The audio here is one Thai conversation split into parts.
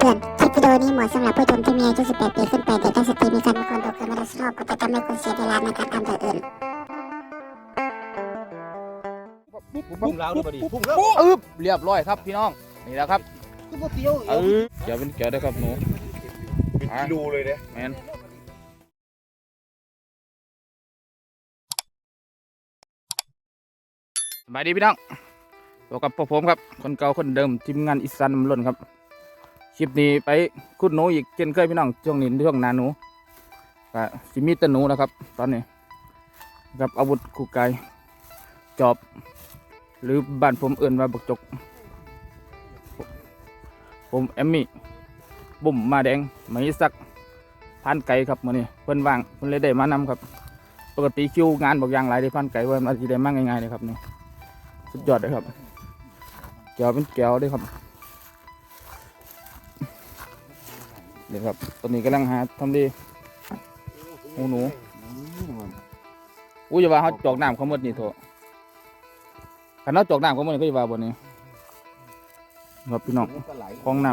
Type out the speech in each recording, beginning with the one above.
เตือนคลิปวิดีโอนี้เหมาะสำหรับผู้ชมที่มีอายุ 18 ปีขึ้นไปเด็กและสตรีมีคันมีความตกเกินมาแล้วชอบก็จะทำให้คุณเสียเวลาในการทำอย่างอื่นพุ่งแล้วด้วยบ่ดิพุ่งแล้วอึบเรียบร้อยครับพี่น้อง นี่แหละครับคือบ่เตียวเออเกี่ยวเป็นเกี่ยวได้ครับหนู กิโลเลยเนี่ยแมนสบายดีพี่น้องตัวกับพวกผมครับ คนเก่าคนเดิมทีมงานอีสานน้ำล้นครับ คลิปนี้ไปขุดหนูอีกเช่นเคยพี่น้อง ช่วงนี้ช่วงหนาหนูก็สิมีแต่หนูนะครับ ตอนนี้ กับอาวุธคู่กาย จอบ หรือบ้านผมเอื่นว่าบักจก ผมแอมมี่ บุ่มมาแดงไม่สักพันไก่ครับมื่อนี้เพิ่นว่างเพิ่นเลยได้มานำครับ ปกติคิวงานบอกอย่างไรได้พันไก่ว่ามาสิได้มากง่ายๆเลยครับนี่สุดยอดเลยครับแก้วเป็นแก้วเลยครับเดี๋ยวครับตอนนี้กำลังหาทำดีหูหนูอู้อย่าว่าเขาจอกน้ำเขาหมดนี่โถอะขันเขาจอกน้ำเขาหมดนี่ก็อย่ว่าบนนี้ครับพี่น้องคลองน้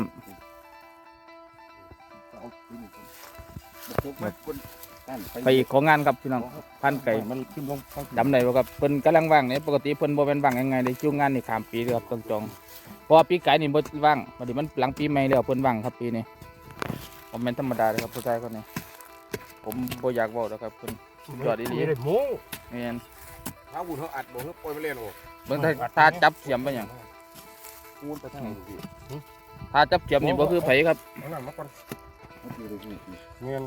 ไปอีกของงานครับพี่น้องพันไก่มันขึ้นลงจำได้บ่ครับเพิ่นกำลังว่างเนี่ยปกติเพิ่นบ่แม่นว่างยังไงเลยคิวงานนี่ข้ามปีเลยครับต้องจองเพราะว่าปีไก่นี่บ่ว่างบัดนี้มันหลังปีใหม่แล้วเพิ่นว่างครับปีนี้บ่แม่นธรรมดาเลยครับผู้ชายคนนี้ผมบ่อยากเว้าดอกครับเพิ่นยอดดีเลยโม้แม่นถ้าบุญเขาอัดบ่เขาปล่อยมาเล่นโอ้เบิ่งถ้าถ้าจับเสียมไปหยังคูนไปทางไหนดูดิถ้าจับเสียมนี่บ่คือไผครับ เอาน้ำมาก่อนเงิน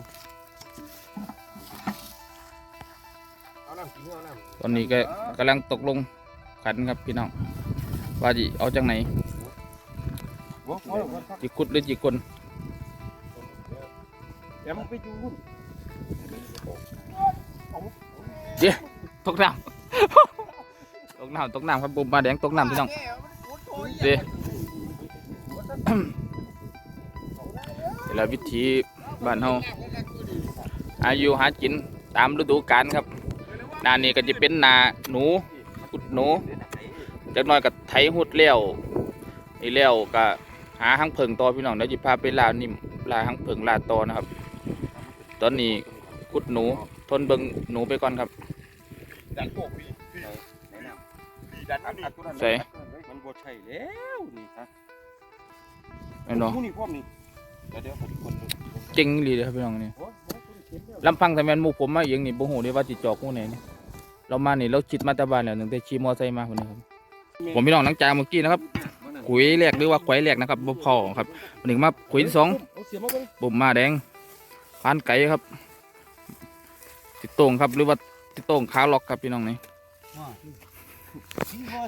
เอาน้ำกินเอาน้ำตอนนี้ก็กำลังตกลงขันครับพี่น้องว่าสิเอาจังไหนบ่บ่บ่สิขุดหรือสิกลเดี๋ยวมันไปอยู่หุ่นตกน้ำตกน้ำตกน้ำครับบุมมาแดงตกน้ำพี่น้องเด้เว ลาวิธีบ้านเฮาอายุหากินตามฤดูกาลครับหนานี้ก็จะเป็นหนาหนูขุดหนูจักหน่อยก็ไถหุดเลี้ยวนี่เลี้ยวก็หาหังเพิงต่อพี่น้องเดี๋ยวจะพาไปลานิ่มลาหังเพิงลาต่อนะครับ ตอนนี้ขุดหนูทนเบิงหนูไปก่อนครับดันโกพี่พี่พี่ดันอัดอัดตัวนั้นใส่มันบ่ใช่แล้วนี่ฮะแม่นบ่ผู้นี่พร้อมนี่เดี๋ยว เดี๋ยวขอทุกคนดูเจ๋งอีหลีเลยครับพี่น้องนี่โอ้โหตัวนี้เข็มแล้วลำพังแต่แม่นหมู่ผมมาเองนี่บ่ฮู้ได้ว่าสิจอกฮู้ไหนนี่เรามานี่เราคิดมาแต่บ้านแล้วตั้งแต่ขี่มอไซค์มาพุ่นนะครับผมพี่น้องหลังจากเมื่อกี้นะครับขุยแรกหรือว่าควายแรกนะครับบ่พอครับวันนี้มาขุยที่สองเอาเสียมาเบิ่งบุ่มมาแดงพานไก่ครับ ติดโต่งครับหรือว่าติดโต่งขาล็อกครับพี่น้องนี่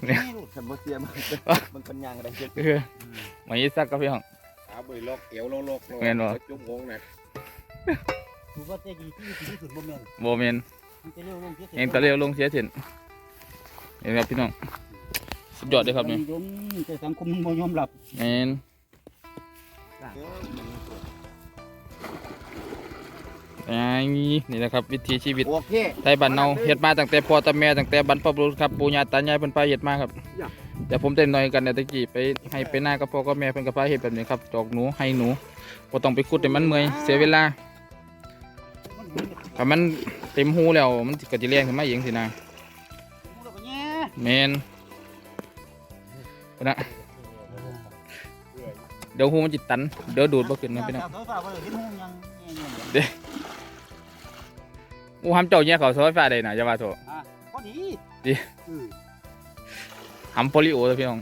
เนี่ยฉันบ่เสียมันมันเป็นยางอะไรเจ็บเออไม่ซักครับพี่น้อง ขาบ่ลอกเอวลอกลอกแม่นบ่ จุ่มงงนะถือว่าแต่ดีที่ที่สุดบ่แม่นโมเมนมันจะเร็วลงเสียเองก็เร็วลงเสียเถินเห็นครับพี่น้องสุดยอดเลยครับนี่ยมแต่สังคมมันบ่ยอมรับแมนอ่านี่แหละครับ วิถีชีวิตโอเคไทยบ้านเนาเฮ็ดมาตั้งแต่พ่อตาแม่ตั้งแต่บรรพบุรุษครับปู่ย่าตายายเพิ่นพาเฮ็ดมาครับ จ้ะแต่ผมเต้นน้อยกันแต่ตะกี้ไปให้ไปหน้ากับพ่อกับแม่เพิ่นก็พาเฮ็ดแบบนี้ครับจอกหนูให้หนูบ่ต้องไปขุดให้มันเมื่อยเสียเวลาถ้ามันเต็มหูแล้วมันสิก็สิแรงขึ้นมาเองสินะแล้วก็แย่แม่นพุ่นน่ะเดี๋ยวหูมันจิตัน เดี๋ยวดูดบ่ขึ้นนะพี่น้องสาวสาวบ่ได้เห็นหูยังแย่อู้หำเจ้าแย่เขาเสาไฟฟ้าได้น่ะอย่าว่าโถๆอะพอดีดีเออ หำโปลิโอเด้อพี่น้อง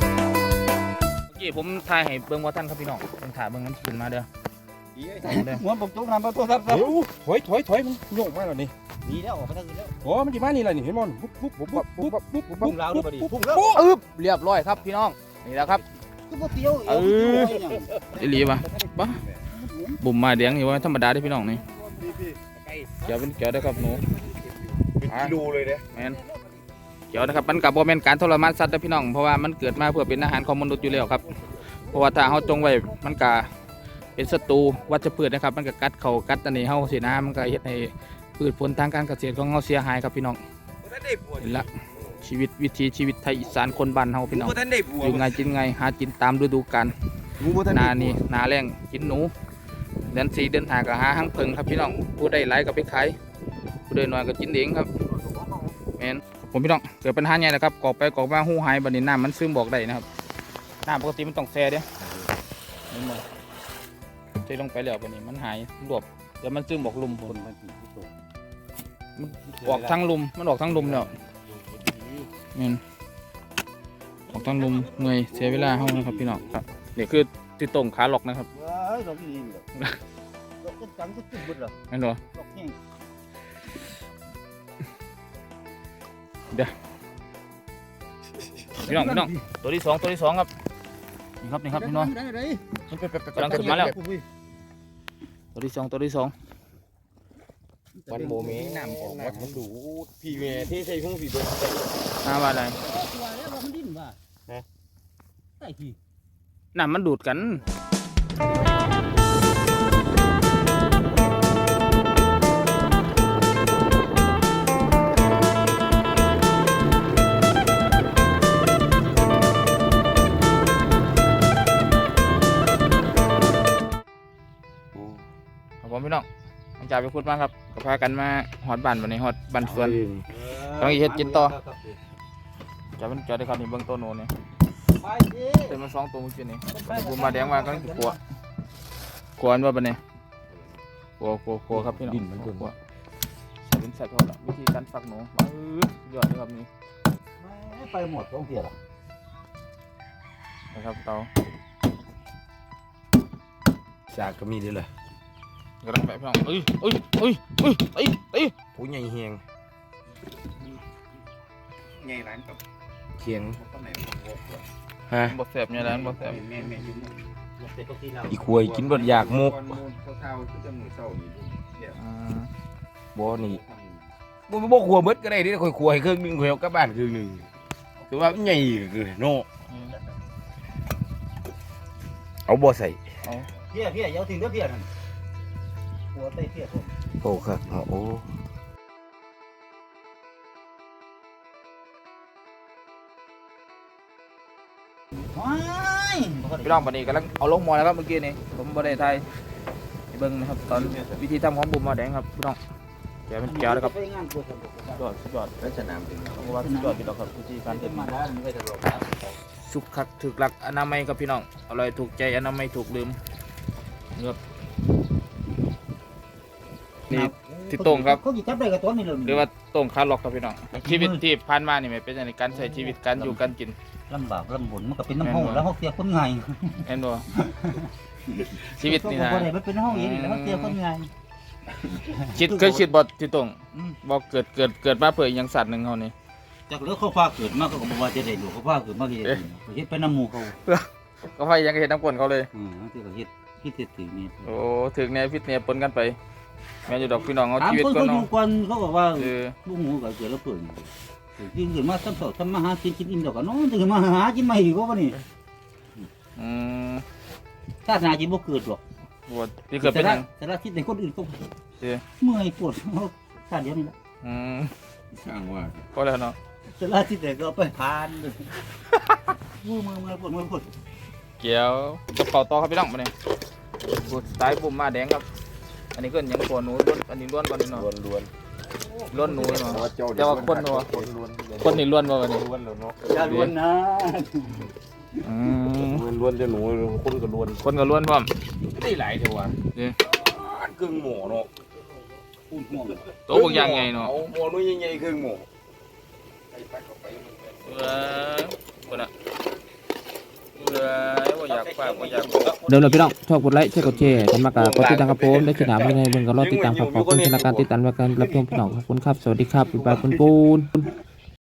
เมื่อกี้ผมถ่ายให้เบิ่งว่าท่านครับพี่น้องผมถ่ายเบิ่งมันขึ้นมาเด้อดีไอ้เอาเด้อหัวผมตกน้ำบ่ตัวครับเฮ้ยถอยถอยถอยมันโยกมาแล้วนี่ ดีแล้วออกไปทางอื่นแล้วโอ้มันจะมานี่แหละนี่เห็นมั้ยปุ๊บปุ๊บปุ๊บปุ๊บปุ๊บปุ๊บพุ่งแล้วด้วยบ่ดีพุ่งแล้วอึบเรียบร้อยครับพี่น้องนี่แหละครับคือบ่เตียวเอออีหลีปะบ้าบุ่มมาแดงนี่ว่าธรรมดาเด้อพี่น้องนี่พี่พี่เกี่ยวเป็นเกี่ยวได้อครับหนูเป็นกิโลเลยเนี่ยแมนเกี่ยวนะครับมันกับโมเมนการทรมานสัตว์นะพี่น้องเพราะว่ามันเกิดมาเพื่อเป็นอาหารของมนุษย์อยู่แล้วครับเพราะว่าถ้าเขาจงไว้มันก็เป็นศัตรูวัชพืชนะครับ มันก็กัดเขากัดอันนี้เฮาสินะมันก็เฮ็ดให้ พืชผลทางการเกษตรของเฮาเสียหายครับพี่น้องท่านได้บวชนี่ละชีวิตวิถีชีวิตไทยอีสานคนบ้านเฮาพี่น้องท่านได้บวชอยู่ไงกินไงหากินตามฤดูกาลงูท่านหนานี่หนาแรงกินหนูเดือนสี่เดือนห้าก็หาหังเพิงครับพี่น้องผู้ได้หลายก็ไปขายผู้ได้น้อยก็กินเองครับแมนผมพี่น้องเกิดปัญหาใหญ่นะครับกอกไปกอกมาหูหายบัดนี้น้ำมันซึมบอกได้นะครับน้ำปกติมันต้องแช่เด้นี่มาเทลงไปแล้วบัดนี้มันหายรวบเดี๋ยวมันซึมบอกลุมคพุ่นนมันกี่ตัว มันออกทั้งลุมมันออกทั้งลุมแล้วแมนออกทั้งลุมเหนื่อยเสียเวลาเฮานะครับพี่น้องครับนี่คือที่ตรงขาหลอกนะครับว้ายดอกนี่เหรอดอกจังก็ขึ้นบดเหรอนั่นเหรอดอกแห้งพี่น้องพี่น้องตัวที่สองตัวที่สองครับนี่ครับนี่ครับพี่น้องได้ได้กำลังขึ้นมาแล้วตัวที่สองตัวที่สอง มันโมเมน้ำของวัดมันดูพี่เมย์ที่ใส่หุ้งสีเบิ้ลน้ำอะไรตัวแล้วว่ามันดิ้นว่ะใส่ทีน้ำมันดูดกันครับผมพี่น้อง หลังจากไปพูดมาครับก็พากันมาหอดบ้านวันนี้หอดบ้านสวน ต้องอีเฮ็ดกินต่อ จะเป็นจะได้ครับนี่เบื้องต้นโน่นนี่ไปสิเต็มมาสองตัวเมื่อกี้นี่ผมมาแดงมาก็ต้องขัวขัวอันว่าปะเนี่ยขัวขัวขัวครับพี่น้องขัวใส่เป็นใส่พอละวิธีการฝักหนูอื้อยอดเลยครับนี่ไปหมดต้องเสียละนะครับเตาสากก็มีด้วยเหรอ กำลังไปพี่น้องเอ้ยเอ้ยเอ้ยเอ้ยเอ้ยเอ้ยผู้ใหญ่เฮียงใหญ่ร้านกับเคียงฮะบดแสบเนี่ยแหละบดแสบเสร็จก็ทีแล้วอีควยกินบดอยากมุกอ่าบ่นี่บ่บ่ครัวเบิดก็ได้เดิค่อยครัวให้ครึ่งหนึงค่อยเอากลับบ้านครึ่งหนึงคือว่ามันใหญ่คือโนเอาบ่ใส่เพี้ยเพี้ยเยาถึงก็เพี้ยนั่น หัวเตะเพี้ยผมโอ้ครับโอ้ว้ายพี่น้องปานนี้กำลังเอาลงหมอแล้วครับเมื่อกี้นี่ผมบ่ได้ไทยให้เบิ่งนะครับตอนวิธีทำของบุ่มมาแดงครับพี่น้องแกเป็นแก้วนะครับไปงานตัวกันสุดยอดสุดยอดแล้วสนามเป็นผมว่าสุดยอดพี่น้องครับวิธีการเก็เฮ็บดมามาแล้วมันไม่ตลกสุขคักถึกหลักอนามัยครับพี่น้องอร่อยถูกใจอนามัยถูกลืมเงือบ นี่ที่โต้งครับ เขากี่จับได้กับตัวนี่เลยหรือว่าโต้งคาร์ล็อกครับพี่น้องชีวิตที่ผ่านมานี่มันเป็นอย่างไรการใช้ชีวิตการอยู่การกินลำบากลำบนมันก็เป็นน้ำห้องแล้วเขาเสียคนไงเห็นบ่ชีวิตนี่นะก็บ่ได้มันเป็นห้องเองแล้วเขาเสียคนไงคิดเคยคิดบ่ที่โต้งอืมบ่เกิดเกิดเกิดมาเพื่ออหยังสัตว์หนึ่งเขานี่จากเลือเขาพาเกิดมาเขาก็บอกว่าจะได้ลูกเขาพาเกิดมาที่ได้เขาเฮ็ดไปน้ำหมูเขาก็พยายามเห็นน้ำกวนเขาเลยอืมที่เขาเฮ็ดที่เฮ็ดถึงนี่โอ้ถึงในฟิตเนี่ยปนกันไป แม่นอยู่ดอกพี่น้องเอาถามชีวิตคนก่อนเขาอเนาะยู่ก่อนเขาบอกว่าเออลูกหมูก็เกิดแล้วเปิดยิ่งเกิดมาซ้ำสองซ้ำมาหากินกินอิ่มเดี๋ยวก็นอนถึงมาหากินมาอีกว่านี่อืมชาติหนาจิบ่เกิดหรอกบวชที่เกิดเป็นหยังแต่ละคิดในคนอื่นก็เออเมื่อยปวดเขาชาติเดียวนี่แหละอืมสร้างว่าพอแล้วเนาะแต่ละคิดแต่ก็เอาไปทานมือมือมือปวดมือปวด เกี่ยวกับเป่าต่อครับพี่น้องมาเนี่ยบวชสายปุ่มมาแดงครับอั นนี้ก็หยังตัวหนูล้วนอันนี้ล้วนกว่านี้เนาะล้วนล้วนล้วนหนูเนาะเจ้าแต่ว่าคนเนาะคนล้วนคนนี่ล้วนกว่าวันนี้ล้วนแล้วเนาะอย่าล้วนนะอืมล้วนล้วนจะหนูคนก็ล้วนคนก็ล้วนพร้อมได้หลายเท่าว่าเด้ครึ่งหมูเนาะพูดม่วงโตบางอย่างไงเนาะเอาหมูน้อยใหญ่ๆครึ่งหมูเออคนอะ เออว่าอยากฝากว่าอยากเดี๋ยวเราพี่น้องชอบกดไลค์ใช่กดแชร์กันมากกดติดตามครับผมได้สนามยังไงเบิ่งก็รอติดตามครับขอบคุณสำหรับการติดตามและการรับชมพี่น้องขอบคุณครับสวัสดีครับบ๊ายบายคุณปูน